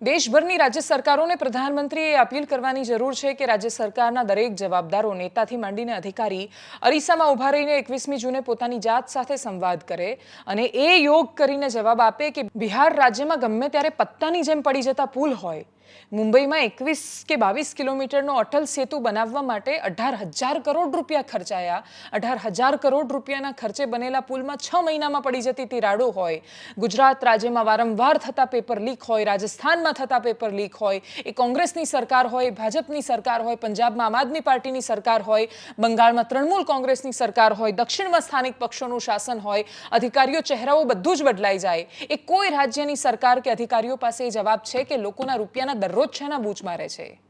દેશભરની રાજ્ય સરકારોને પ્રધાનમંત્રીએ અપીલ કરવાની જરૂર છે કે રાજ્ય સરકારના દરેક જવાબદારો નેતાથી માંડીને અધિકારી અરીસામાં ઊભા રહીને એકવીસમી જૂને પોતાની જાત સાથે સંવાદ કરે અને એ યોગ કરીને જવાબ આપે કે બિહાર રાજ્યમાં ગમે ત્યારે પત્તાની જેમ પડી જતા પુલ હોય. મુંબઈમાં એકવીસ કે બાવીસ કિલોમીટરનો અટલ સેતુ બનાવવા માટે અઢાર હજાર કરોડ રૂપિયા ખર્ચાયા. અઢાર હજાર કરોડ રૂપિયાના ખર્ચે બનેલા પુલમાં છ મહિનામાં પડી જતી તિરાડો હોય. ગુજરાત રાજ્યમાં વારંવાર થતા પેપર લીક હોય, રાજસ્થાનમાં થતા પેપર લીક હોય, એ કોંગ્રેસની સરકાર હોય, ભાજપની સરકાર હોય, પંજાબમાં આમ આદમી પાર્ટીની સરકાર હોય, બંગાળમાં તૃણમૂલ કોંગ્રેસની સરકાર હોય, દક્ષિણમાં સ્થાનિક પક્ષોનું શાસન હોય, અધિકારીઓ ચહેરાઓ બધું જ બદલાઈ જાય. એ કોઈ રાજ્યની સરકાર કે અધિકારીઓ પાસે જવાબ છે કે લોકોના રૂપિયાના દરરોજ છેના બૂચ મારે છે?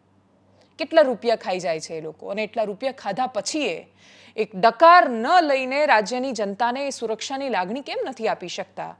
કેટલા રૂપિયા ખાઈ જાય છે એ લોકો? અને એટલા રૂપિયા ખાધા પછી એ એક ડકાર ન લઈને રાજ્યની જનતાને સુરક્ષાની લાગણી કેમ નથી આપી શકતા?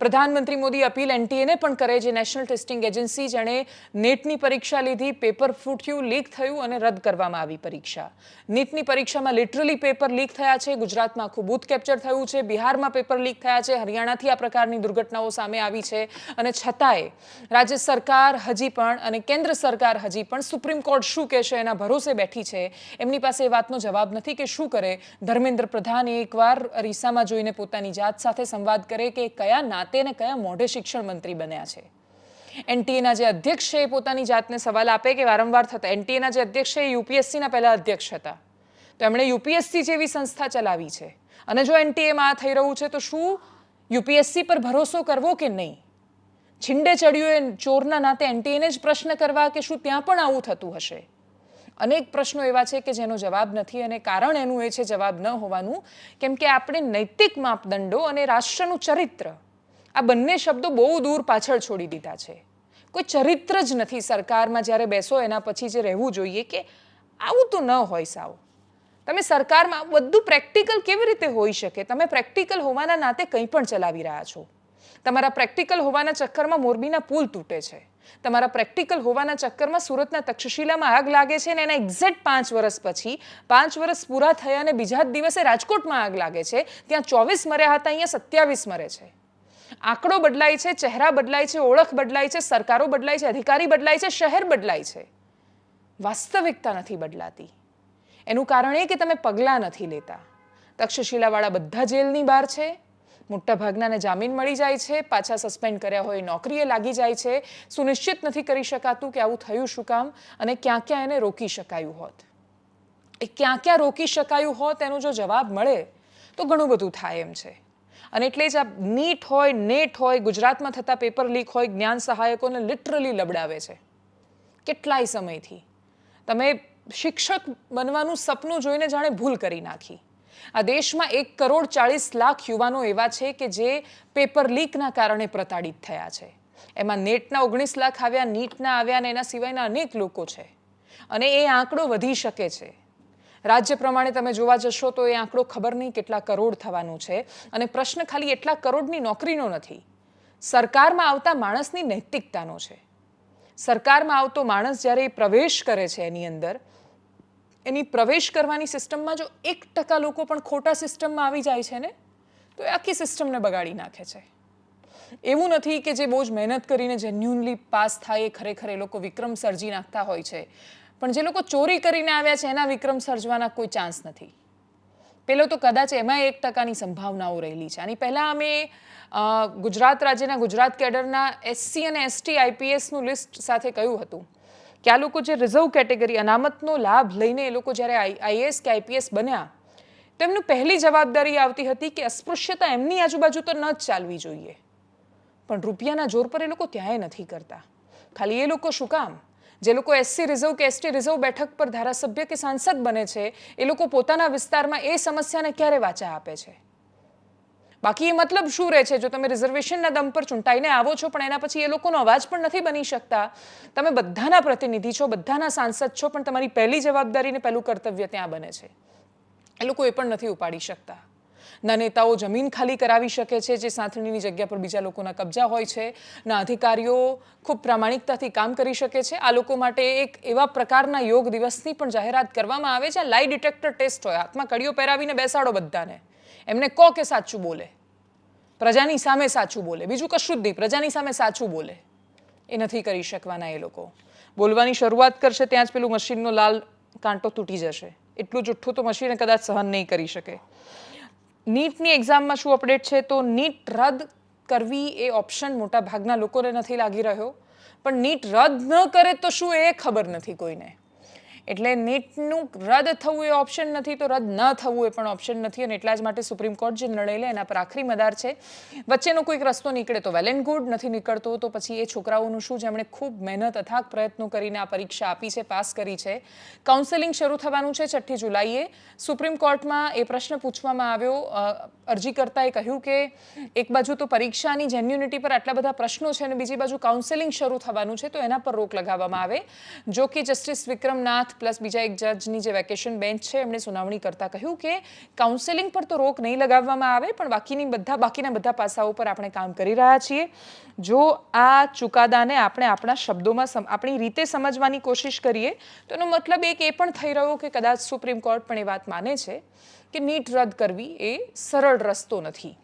પ્રધાનમંત્રી મોદી અપીલ એનટીએને પણ કરે છે. નેશનલ ટેસ્ટિંગ એજન્સી જેણે નેટની પરીક્ષા લીધી, પેપર ફૂટ્યું, લીક થયું અને રદ કરવામાં આવી પરીક્ષા. નીટની પરીક્ષામાં લિટરલી પેપર લીક થયા છે. ગુજરાતમાં આખું બૂથ કેપ્ચર થયું છે. બિહારમાં પેપર લીક થયા છે. હરિયાણાથી આ પ્રકારની દુર્ઘટનાઓ સામે આવી છે. અને છતાંય રાજ્ય સરકાર હજી પણ અને કેન્દ્ર સરકાર હજી પણ સુપ્રીમ કોર્ટ શું કહેશે એના ભરોસે બેઠી છે. એમની પાસે એ વાતનો જવાબ નથી કે શું કરે. ધર્મેન્દ્ર પ્રધાન એકવાર અરીસામાં જોઈને પોતાની જાત સાથે સંવાદ કરે કે કયા નાતે ને કયા મોઢે શિક્ષણ મંત્રી બન્યા છે? એનટીએના જે અધ્યક્ષ છે એ પોતાની જાતને સવાલ આપે કે વારંવાર થતા, એનટીએના જે અધ્યક્ષ છે એ યુપીએસસીના પહેલા અધ્યક્ષ હતા. તો એમણે યુપીએસસી જેવી સંસ્થા ચલાવી છે. અને જો એનટીએમાં આ થઈ રહ્યું છે, તો શું યુપીએસસી પર ભરોસો કરવો કે નહીં? છિંડે ચડ્યું એ ચોરના નાતે એનટીએને જ પ્રશ્ન કરવા કે શું ત્યાં પણ આવું થતું હશે? અનેક પ્રશ્નો એવા છે કે જેનો જવાબ નથી અને કારણ એનું એ છે, જવાબ ન હોવાનું. કેમ કે આપણે નૈતિક માપદંડો અને રાષ્ટ્રનું ચરિત્ર આ બંને શબ્દો બહુ દૂર પાછળ છોડી દીધા છે. કોઈ ચરિત્ર જ નથી સરકારમાં જ્યારે બેસો એના પછી જે રહેવું જોઈએ કે આવું તો ન હોય સાવ. તમે સરકારમાં બધું પ્રેક્ટિકલ કેવી રીતે હોઈ શકે? તમે પ્રેક્ટિકલ હોવાના નાતે કંઈ પણ ચલાવી રહ્યા છો. તમારા પ્રેક્ટિકલ હોવાના ચક્કરમાં મોરબીના પુલ તૂટે છે. તમારા પ્રેક્ટિકલ હોવાના ચક્કરમાં સુરતના તક્ષશિલામાં આગ લાગે છે અને એના એક્ઝેક્ટ પાંચ વર્ષ પછી, પાંચ વર્ષ પૂરા થયા અને બીજા જ દિવસે રાજકોટમાં આગ લાગે છે, ત્યાં ચોવીસ મર્યા હતા, અહીંયા સત્યાવીસ મરે છે. આંકડો બદલાય છે, ચહેરા બદલાય છે, ઓળખ બદલાય છે, સરકારો બદલાય છે, અધિકારી બદલાય છે, શહેર બદલાય છે. વાસ્તવિકતા નથી બદલાતી. એનું કારણ એ કે તમે પગલાં નથી લેતા. તક્ષશિલાવાળા બધા જેલની બહાર છે. મોટા ભાગનાને જામીન મળી જાય છે. પાછા સસ્પેન્ડ કર્યા હોય, નોકરીએ લાગી જાય છે. સુનિશ્ચિત નથી કરી શકાતું કે આવું થયું શું કામ અને ક્યાં ક્યાં એને રોકી શકાયું હોત. એ ક્યાં ક્યાં રોકી શકાયું હોત એનો જો જવાબ મળે, તો ઘણું બધું થાય એમ છે. અને એટલે જ આ નીટ હોય, નેટ હોય, ગુજરાતમાં થતા પેપર લીક હોય, જ્ઞાન સહાયકોને લિટરલી લબડાવે છે. કેટલાય સમયથી. તમે શિક્ષક બનવાનું સપનું જોઈને જાણે ભૂલ કરી નાખી. આ દેશમાં એક કરોડ ચાળીસ લાખ યુવાનો એવા છે કે જે પેપર લીકના કારણે પ્રતાડિત થયા છે. એમાં નેટના ઓગણીસ લાખ આવ્યા, નીટના આવ્યા અને એના સિવાયના અનેક લોકો છે. અને એ આંકડો વધી શકે છે. રાજ્ય પ્રમાણે તમે જોવા જશો તો એ આંકડો ખબર નહીં કેટલા કરોડ થવાનું છે. અને પ્રશ્ન ખાલી એટલા કરોડની નોકરીનો નથી. સરકારમાં આવતા માણસની નૈતિકતાનો છે. સરકારમાં આવતો માણસ જ્યારે પ્રવેશ કરે છે એની અંદર, એની પ્રવેશ કરવાની સિસ્ટમમાં જો એક ટકા લોકો પણ ખોટા સિસ્ટમમાં આવી જાય છે ને, તો એ આખી સિસ્ટમને બગાડી નાખે છે. એવું નથી કે જે બહુ જ મહેનત કરીને જેન્યુનલી પાસ થાય એ ખરેખર એ લોકો વિક્રમ સર્જી નાખતા હોય છે. પણ જે લોકો ચોરી કરીને આવ્યા છે, એના વિક્રમ સર્જવાના કોઈ ચાન્સ નથી. પેલો તો કદાચ એમાં એક ટકાની સંભાવનાઓ રહેલી છે. આની પહેલાં અમે ગુજરાત રાજ્યના ગુજરાત કેડરના એસસી અને એસટી આઈપીએસનું લિસ્ટ સાથે કહ્યું હતું કે આ લોકો જે રિઝર્વ કેટેગરી અનામતનો લાભ લઈને એ લોકો જ્યારે આઈએએસ કે આઈપીએસ બન્યા, તેમનું પહેલી જવાબદારી આવતી હતી કે અસ્પૃશ્યતા એમની આજુબાજુ તો ન જ ચાલવી જોઈએ. પણ રૂપિયાના જોર પર એ લોકો ત્યાંય નથી કરતા. ખાલી એ લોકો શું કામ? જે લોકો એસસી રિઝર્વ કે એસટી રિઝર્વ બેઠક પર ધારાસભ્ય કે સાંસદ બને છે, એ લોકો પોતાના વિસ્તારમાં એ સમસ્યાને ક્યારે વાચા આપે છે? બાકી એ મતલબ શું રહે છે? જો તમે રિઝર્વેશનના દમ પર ચૂંટાઈને આવો છો, પણ એના પછી એ લોકોનો અવાજ પણ નથી બની શકતા. તમે બધાના પ્રતિનિધિ છો, બધાના સાંસદ છો, પણ તમારી પહેલી જવાબદારી ને પહેલું કર્તવ્ય ત્યાં બને છે. એ લોકો એ પણ નથી ઉપાડી શકતા. ના નેતાઓ જમીન ખાલી કરાવી શકે છે, જે સાંથણીની જગ્યા પર બીજા લોકોના કબજા હોય છે. ના અધિકારીઓ ખૂબ પ્રામાણિકતાથી કામ કરી શકે છે. આ લોકો માટે એક એવા પ્રકારના યોગ દિવસની પણ જાહેરાત કરવામાં આવે છે. લાઈ ડિટેક્ટર ટેસ્ટ હોય. હાથમાં કડીઓ પહેરાવીને બેસાડો બધાને. એમને કહો કે સાચું બોલે? પ્રજાની સામે સાચું બોલે. બીજું કશું જ નહીં. પ્રજાની સામે સાચું બોલે. એ નથી કરી શકવાના એ લોકો. બોલવાની શરૂઆત કરશે ત્યાં જ પેલું મશીનનો લાલ કાંટો તૂટી જશે. એટલું જુઠ્ઠું તો મશીને કદાચ સહન નહીં કરી શકે. નીટની એક્ઝામમાં શું અપડેટ છે? તો નીટ રદ કરવી એ ઓપ્શન મોટા ભાગના લોકોને નથી લાગી રહ્યો. પણ નીટ રદ ન કરે તો શું એ ખબર નથી કોઈને? એટલે નીટનું રદ થવું એ ઓપ્શન નથી, તો રદ ન થવું એ પણ ઓપ્શન નથી અને એટલા જ માટે સુપ્રીમ કોર્ટ જે નિર્ણય લે એના પર આખરી મદાર છે. વચ્ચેનો કોઈક રસ્તો નીકળે તો વેલ એન્ડ ગુડ નથી નીકળતો તો પછી એ છોકરાઓનું શું? જેમણે ખૂબ મહેનત, અથાગ પ્રયત્નો કરીને આ પરીક્ષા આપી છે, પાસ કરી છે. કાઉન્સેલિંગ શરૂ થવાનું છે છઠ્ઠી જુલાઈએ. સુપ્રીમ કોર્ટમાં એ પ્રશ્ન પૂછવામાં આવ્યો. અરજીકર્તાએ કહ્યું કે એક બાજુ તો પરીક્ષાની જેન્યુનિટી પર આટલા બધા પ્રશ્નો છે અને બીજી બાજુ કાઉન્સેલિંગ શરૂ થવાનું છે, તો એના પર રોક લગાવવામાં આવે. જો કે જસ્ટિસ વિક્રમનાથ પ્લસ બીજા એક જજની જે વેકેશન બેન્ચ છે, એમણે સુનાવણી કરતા કહ્યું કે કાઉન્સેલિંગ પર તો રોક નહીં લગાવવામાં આવે, પણ બાકીની બધા બાકીના બધા પાસાઓ પર આપણે કામ કરી રહ્યા છીએ. જો આ ચુકાદાને આપણે આપણા શબ્દોમાં આપણી રીતે સમજવાની કોશિશ કરીએ, તો એનો મતલબ એક એ પણ થઈ રહ્યો કે કદાચ સુપ્રીમ કોર્ટ પણ એ વાત માને છે કે નીટ રદ કરવી એ સરળ રસ્તો નથી.